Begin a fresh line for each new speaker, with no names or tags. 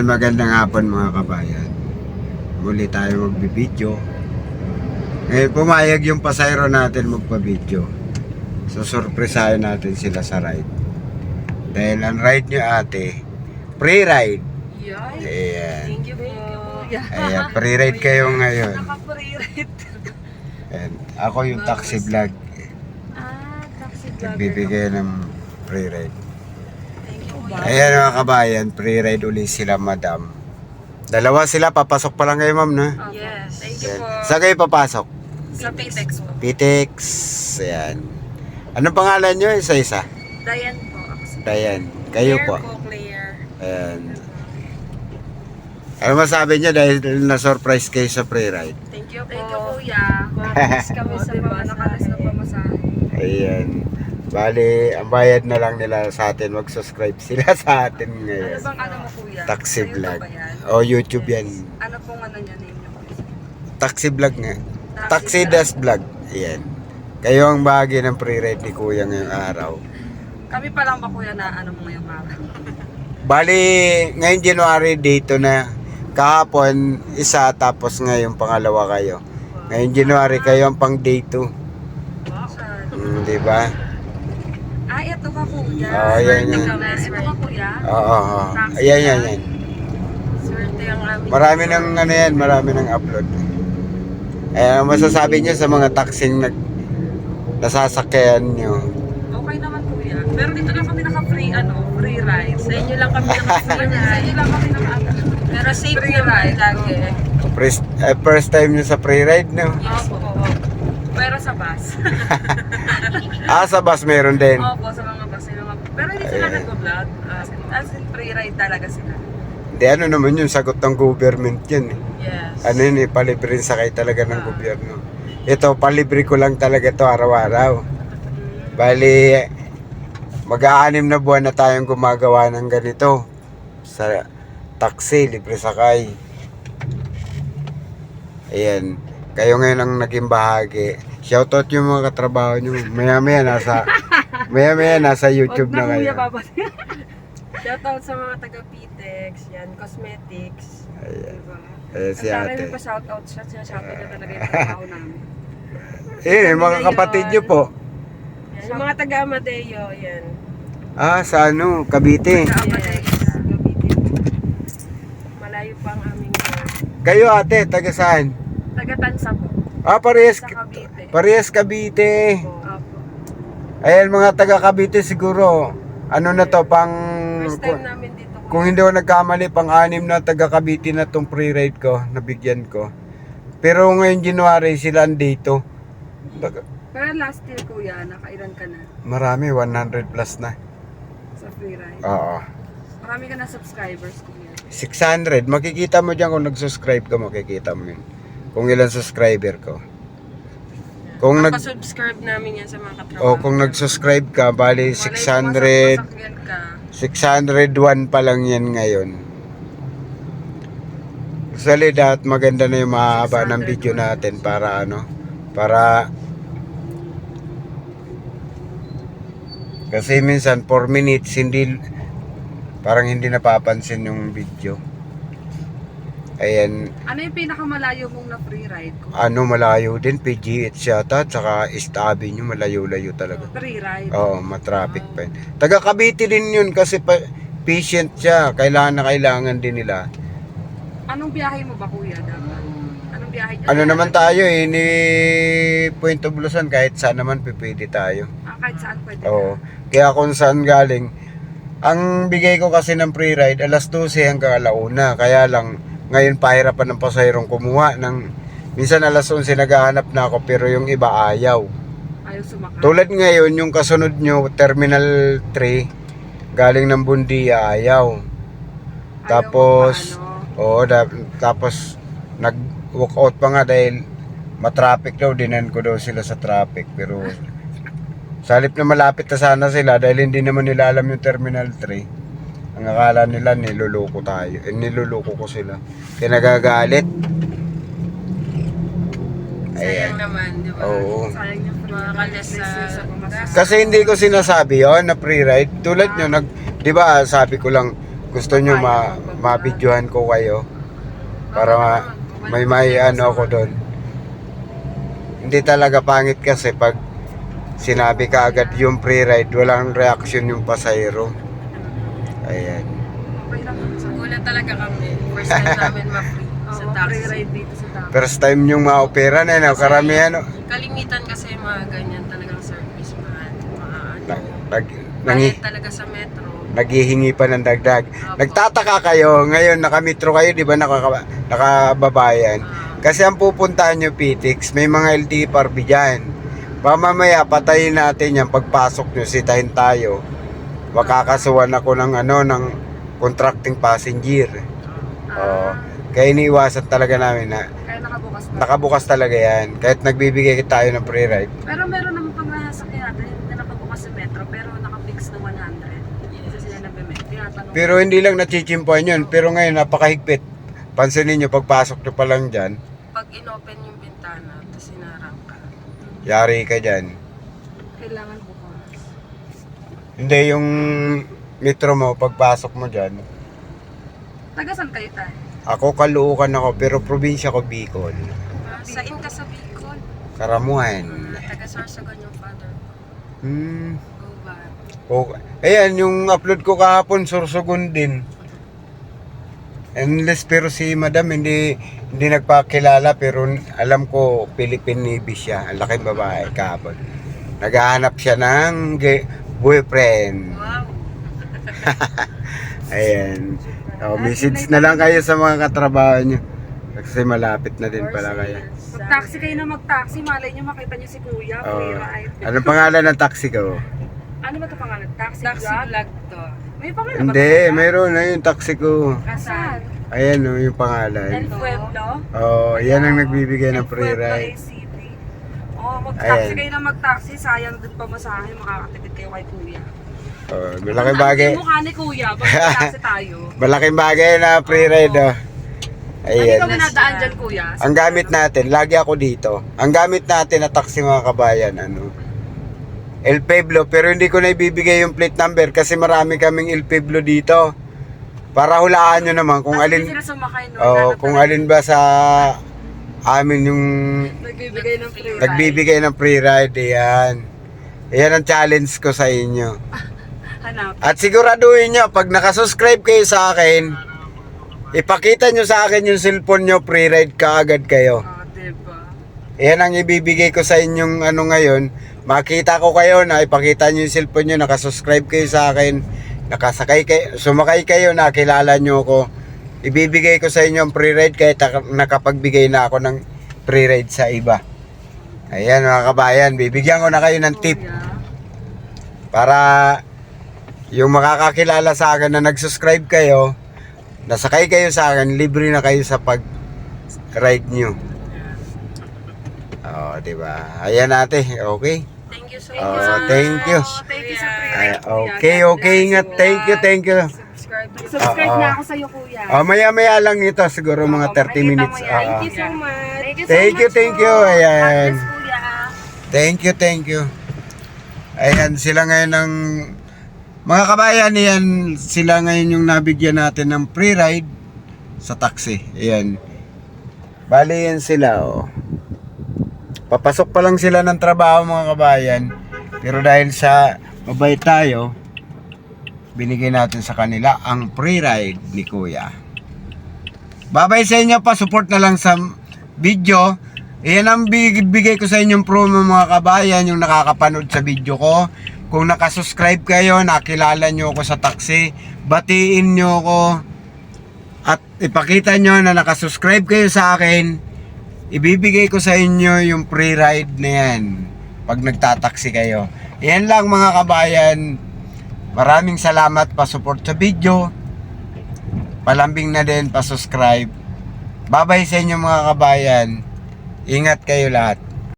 Ayan, magandang hapon mga kabayan. Muli tayo magbibideo. Ngayon, pumayag yung pasayro natin magpa-video. So, surpresahin natin sila sa ride. Dahil ang ride nyo ate, pre-ride.
Yay!
Ayan.
Thank you po.
Ayan, pre-ride kayo ngayon.
Naka-pre-ride.
Ayan, ako yung taxi vlog.
Ah, taxi vlogger.
Nagbibigay ng
you po.
Ayan mga kabayan, pre-ride uli sila madam. Dalawa sila, papasok pa lang kayo ma'am na.
Yes. Thank you po.
Saan kayo papasok?
Sa Pitex po.
Pitex. Ayan. Anong pangalan nyo? Isa-isa.
Diane po.
Dayan. Kayo
Claire
po.
po, Claire.
Ayan. Ano masabi nyo dahil na-surprise kayo sa pre-ride?
Thank you po. Thank you, kuya. Kumakas kami sa mga nakalas na pamasahe.
Ayan. Bali, ang bayad na lang nila sa atin. Mag-subscribe sila sa atin
Ano
ngayon.
bang ano mo, kuya?
Taxi vlog. O, YouTube yan.
Ano pong ano niya name niyo?
Taxi vlog nga. Taxi Dash Vlog. Ayan. Kayo ang bahagi ng pre-ride ni Kuya ngayong araw.
Kami pa lang ba kuya na ano mo ngayong araw?
Bali, ngayon January dito na. Kahapon, isa, tapos ngayon pangalawa kayo. Ngayon January kayo ang pang day 2.
Wow.
Mm, di ba?
Ah, ito ka kuya.
Oo, yan,
Swerte
yan.
ka na. Ito ka kuya.
Oo, oo. Ayan, yan, yan.
Swerte ang aming.
Marami ng ano yan, marami ng upload. Eh, ang masasabi nyo sa mga taxing nag nasasakyan nyo.
Okay naman kuya. Pero dito lang kami naka-free ano, free ride. Sa inyo lang kami naka-free ride. Sa inyo lang kami naka Pero safe free ride lagi.
First, eh, first time nyo sa pre-ride, no?
Opo, opo. Pero sa bus.
Ah, sa bus meron din.
Opo, sa mga bus. Yung mga... Pero hindi sila
Eh.
nag-vlog. As in, as in free ride talaga sila.
Hindi, ano naman yun, sagot ng government yun. eh.
Yes.
Ano yun, eh, palibre rin sakay talaga ng gobyerno. Ito, palibre ko lang talaga to araw-araw. Bali, mag-aanim na buwan na tayong gumagawa ng ganito. Sa taxi, libre sakay. Ayan. Kayo ngayon ang naging bahagi. Shoutout yung mga katrabaho nyo. Maya-maya nasa, maya-maya nasa YouTube na kayo.
Shoutout sa mga taga-Pitex, yan, cosmetics.
Ayan.
Diba?
Ayan si
dami
ate.
pa shoutout siya, sinashoutout na talaga yung trabaho namin.
Eh, mga kapatid nyo po.
Yan, yung mga taga-Amadeo, yan.
Ah, sa ano, Cavite.
Yes, Cavite. Malayo pa ang aming uh,
Kayo ate, taga saan?
taga-Tansa po.
Ah, parehas,
Sa Cavite.
parehas Cavite.
Opo.
Ayan, mga taga Cavite siguro. Ano na to, pang...
First time namin dito.
Kung hindi ako nagkamali, pang-anim na taga Cavite na tong pre-ride ko, nabigyan ko. Pero ngayon January, sila dito.
Pero last year kuya, nakailan ka na
Marami, 100 plus na.
sa free ride?
Oo.
Marami ka na subscribers kuya.
600. Makikita mo dyan kung nag-subscribe ka, makikita mo yun. Kung ilan subscriber ko. Kung nag...
subscribe namin yan sa mga katrabaho.
O kung nag-subscribe ka, bali
Malay ko,
600...
masakyan ka.
601 pa lang yan ngayon. Actually, dapat maganda na yung mahaba ng video natin para ano, para kasi minsan 4 minutes hindi parang hindi napapansin yung video. Ayan,
Ano yung pinakamalayo mong na free ride ko?
ano malayo din, PGH yata, tsaka East Avenue, malayo-layo talaga.
Free ride?
Oo, matraffic pa yun. Taga Cavite din yun kasi pa, patient siya. Kailangan na kailangan din nila.
Anong biyahe mo ba kuya dapat? Anong biyahe niyo?
Ano naman tayo eh, ni Point of Luzon, kahit saan naman pipili tayo.
Ah, kahit saan pwede
Oo. Kaya kung saan galing, ang bigay ko kasi ng free ride, alas 12 hanggang alauna. Kaya lang, ngayon pahirapan ng pasayrong kumuha ng Minsan alas 11 naghahanap na ako pero yung iba ayaw.
Ayaw sumakay.
Tulad ngayon, yung kasunod nyo, Terminal 3, galing ng Bundia, ayaw.
Ayaw
Tapos, oo, da- tapos nag-walk out pa nga dahil matraffic daw, dinan ko daw sila sa traffic. Pero sa halip na malapit na sana sila dahil hindi naman nila alam yung Terminal 3. Ang akala nila niluloko tayo. Eh, niluloko ko sila. Kaya nagagalit.
Sayang naman, di ba?
Oo.
Sayang yung
Mga kalas sa-.
Kasi hindi ko sinasabi yon na free ride. Tulad nyo, nag, di ba sabi ko lang, gusto nyo ma, mabidyohan ko kayo para ma- may may ano ako doon. Hindi talaga pangit kasi pag sinabi ka agad yung pre-ride, walang reaction yung pasahero. Ayan.
Gulat talaga kami. First time namin ma-free sa taxi.
free ride dito sa taxi.
First time yung ma-opera na, no? karamihan, no?
Kalimitan kasi yung mga ganyan talagang service man. Mga ano.
Nag, nag, nangi,
talaga sa metro.
naghihingi pa ng dagdag.
Opo.
Nagtataka kayo, ngayon nakamitro kayo, di ba, nakaka, nakababayan.
Ah,
Kasi ang pupuntahan nyo, PTX, may mga LTE parby dyan. Baka mamaya, patayin natin yan. Pagpasok nyo, sitahin tayo. Makakasuhan ako ng ano, ng contracting passenger. Oo. Kaya iniiwasan talaga namin na
Kaya nakabukas pa.
nakabukas talaga yan. Kahit nagbibigay tayo ng free ride.
Pero meron naman pang nasakyan natin na nakabukas sa metro pero nakafix na 100. Kasi sila nabimit. Tinatanong.
Pero hindi lang nachichimpuan yun. Pero ngayon, napakahigpit. Pansinin nyo, pagpasok nyo pa lang dyan,
Pag inopen yung bintana, tapos sinarang ka.
yari ka dyan.
kailangan.
Hindi yung metro mo, pagpasok mo dyan,
Taga saan kayo tayo?
Ako kaluukan ako pero probinsya ko Bicol.
Ah, sa in ka sa Bicol.
Karamuan.
Taga Sorsogon yung father.
Hmm.
Go back.
O, ayan, yung upload ko kahapon, Sorsogon din. Endless pero si madam hindi hindi nagpakilala pero alam ko Philippine Navy siya. Ang laking babae kahapon. Naghahanap siya ng boyfriend.
Wow.
Ayan. O, message na lang kayo sa mga katrabaho nyo. Kasi malapit na din pala kayo.
Mag-taxi kayo na mag-taxi. Malay nyo makita nyo si Kuya.
Oo.
Free ride.
Anong pangalan ng taxi ko?
Ano ba ito pangalan? Taxi,
Taxi
vlog?
vlog to.
May pangalan ba?
Hindi,
ito?
mayroon na yung taxi ko.
Asan?
Ayan o, yung
El
pangalan.
Pueblo?
Oh, yan ang nagbibigay ng
El
free
Pueblo,
ride.
Mag-taxi
Ayan.
kayo na mag-taxi. Sayang din pamasahe. Makakatipid kayo kay Kuya.
Oh, malaking bagay.
Ang mukha ni Kuya. Mag-taxi tayo.
Malaking bagay na free ride oh.
Ano ka
Ayan.
nadaan dyan, Kuya?
Ang gamit natin, lagi ako dito. Ang gamit natin na taxi mga kabayan, ano, El Pueblo, pero hindi ko na ibibigay yung plate number kasi marami kaming El Pueblo dito. Para hulaan nyo naman kung
Tapos
alin,
hindi sila sumakay, no?
oh, kung alin ba sa amin yung
Nagbibigay ng free ride.
nagbibigay ng free ride, yan. Yan ang challenge ko sa inyo.
Hanap.
At siguraduhin nyo, pag nakasubscribe kayo sa akin, ipakita nyo sa akin yung cellphone nyo, free ride ka agad kayo.
Oh, diba?
Yan ang ibibigay ko sa inyong ano ngayon. Makita ko kayo na ipakita nyo yung cellphone nyo, nakasubscribe kayo sa akin, nakasakay kayo, sumakay kayo, nakilala nyo ako. Ibibigay ko sa inyo ang free ride kahit nak- nakapagbigay na ako ng free ride sa iba. Ayan mga kabayan, bibigyan ko na kayo ng tip para yung makakakilala sa akin na nag-subscribe kayo, nasakay kayo sa akin, libre na kayo sa pag-ride nyo. Oo, di ba? Ayan ate, okay?
Thank you so
Oh,
much.
thank you.
Oh, thank you
Ay,
ride, Kuya.
okay, okay, ingat.
you.
Thank you, thank you.
Subscribe
Oo.
na ako sa'yo, Kuya.
Oh, maya-maya lang nito, siguro mga
Oo,
30
makikita
minutes.
yan.
Ah,
Thank you so much. Thank you so
Thank you,
much
thank
po.
you. Ayan.
God bless, Kuya.
Thank you, thank you. Ayan, sila ngayon ng... Mga kabayan, yan, sila ngayon yung nabigyan natin ng free ride sa taxi. Ayan. Bali yan sila, oh. Papasok pa lang sila ng trabaho, mga kabayan. Pero dahil sa mabait tayo, binigay natin sa kanila ang free ride ni Kuya. Babay sa inyo pa, support na lang sa video. Iyan ang big- bigay ko sa inyong promo mga kabayan, yung nakakapanood sa video ko. Kung nakasubscribe kayo, nakilala nyo ako sa taxi, batiin nyo ako at ipakita nyo na nakasubscribe kayo sa akin, ibibigay ko sa inyo yung free ride na yan pag nagtataksi kayo. Yan lang mga kabayan. Maraming salamat pa support sa video. Palambing na din pa subscribe. Babay sa inyo mga kabayan. Ingat kayo lahat.